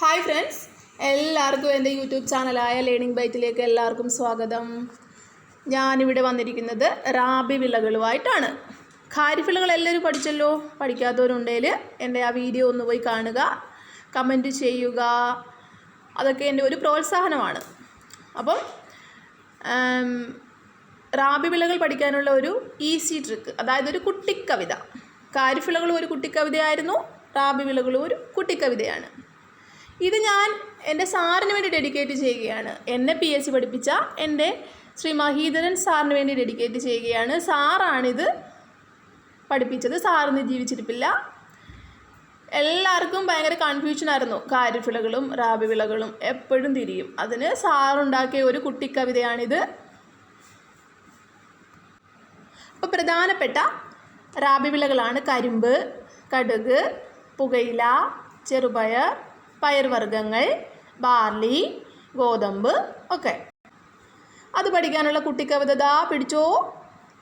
Hi friends എല്ലാവർക്കും എന്റെ YouTube ചാനലായ learning ബൈറ്റിലേക്ക് എല്ലാവർക്കും സ്വാഗതം. ഞാനിവിടെ വന്നിരിക്കുന്നത് റാബി വിളകളുമായിട്ടാണ്. ഖാരിഫ് വിളകൾ എല്ലാവരും പഠിച്ചല്ലോ? പഠിക്കാത്തവരുണ്ടെങ്കിൽ എന്റെ ആ വീഡിയോ ഒന്ന് പോയി കാണുക. കമന്റ് ചെയ്യുക. അതൊക്കെ എന്റെ ഒരു പ്രോത്സാഹനമാണ്. അപ്പം റാബി വിളകൾ പഠിക്കാനുള്ള ഒരു ഈസി ട്രിക്ക് അതായത് ഒരു കുട്ടിക്കവിത. ഖാരിഫ് വിളകളും ഒരു കുട്ടിക്കവിതയായിരുന്നു. റാബി വിളകളും ഒരു കുട്ടിക്കവിതയാണ്. ഇത് ഞാൻ എന്റെ സാറിന് വേണ്ടി ഡെഡിക്കേറ്റ് ചെയ്യുകയാണ്. എന്നെ പി എസ് സി പഠിപ്പിച്ച എന്റെ ശ്രീ മഹീധരൻ സാറിന് വേണ്ടി ഡെഡിക്കേറ്റ് ചെയ്യുകയാണ്. സാറാണിത് പഠിപ്പിച്ചത്. സാറിന്ന് ജീവിച്ചിരിപ്പില്ല. എല്ലാവർക്കും ഭയങ്കര കൺഫ്യൂഷൻ ആയിരുന്നു. കാര്യവിളകളും വിളകളും റാബി വിളകളും എപ്പോഴും തിരിയും. അതിന് സാറുണ്ടാക്കിയ ഒരു കുട്ടിക്കവിതയാണിത്. അപ്പോൾ പ്രധാനപ്പെട്ട റാബി വിളകളാണ് കരിമ്പ് കടുക് പുകയില ചെറുപയർ പയർവർഗങ്ങൾ ബാർലി ഗോതമ്പ് ഒക്കെ. അത് പഠിക്കാനുള്ള കുട്ടിക്കവിത ദാ പിടിച്ചോ?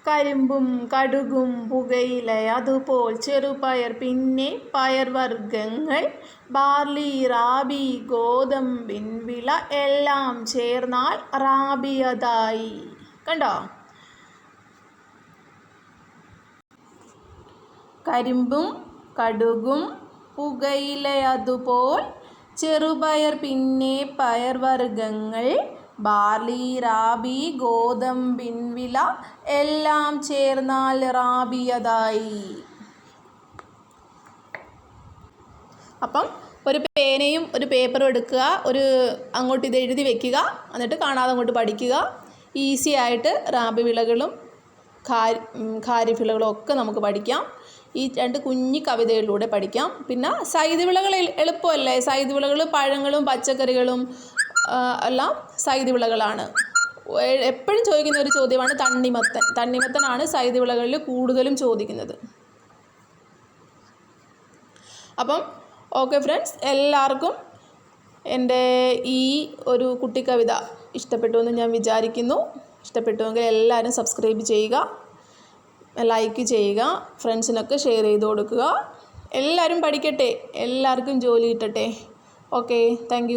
കരിമ്പും കടുകും പുകയില അതുപോൽ ചെറുപയർ പിന്നെ പയർവർഗങ്ങൾ ബാർലി റാബി ഗോതമ്പിൻ വിള എല്ലാം ചേർന്നാൽ റാബിയതായി കണ്ടോ? കരിമ്പും കടുകും പുകയിലയതുപോൽ ചെറുപയർ പിന്നെ പയർവർഗങ്ങൾ ബാർലി റാബി ഗോതമ്പിൻ വില എല്ലാം ചേർന്നാൽ റാബിയതായി അപ്പം ഒരു പേനയും ഒരു പേപ്പറും എടുക്കുക ഒരു അങ്ങോട്ട് ഇത് എഴുതി വെക്കുക എന്നിട്ട് കാണാതെ അങ്ങോട്ട് പഠിക്കുക. ഈസി ആയിട്ട് റാബി വിളകളും ഖാരി ഉം, ഒക്കെ നമുക്ക് പഠിക്കാം. ഈ രണ്ട് കുഞ്ഞി കവിതകളിലൂടെ പഠിക്കാം. പിന്നെ സൈദ് വിളകൾ എളു- എളുപ്പമല്ലേ? സൈദ് വിളകൾ പഴങ്ങളും പച്ചക്കറികളും എല്ലാം സൈദ് വിളകളാണ് എപ്പോഴും ചോദിക്കുന്ന ഒരു ചോദ്യമാണ് തണ്ണിമത്തൻ. തണ്ണിമത്തനാണ് സൈദ് വിളകളിൽ കൂടുതലും ചോദിക്കുന്നത്. അപ്പം ഓക്കെ ഫ്രണ്ട്സ് എല്ലാവർക്കും എന്റെ ഈ ഒരു കുട്ടിക്കവിത ഇഷ്ടപ്പെട്ടു എന്ന് ഞാൻ വിചാരിക്കുന്നു. ഇഷ്ടപ്പെട്ടുവെങ്കിൽ എല്ലാവരും സബ്സ്ക്രൈബ് ചെയ്യുക ലൈക്ക് ചെയ്യുക ഫ്രണ്ട്സിനൊക്കെ ഷെയർ ചെയ്ത് കൊടുക്കുക. എല്ലാവരും പഠിക്കട്ടെ എല്ലാവർക്കും ജോലി കിട്ടട്ടെ. Okay thank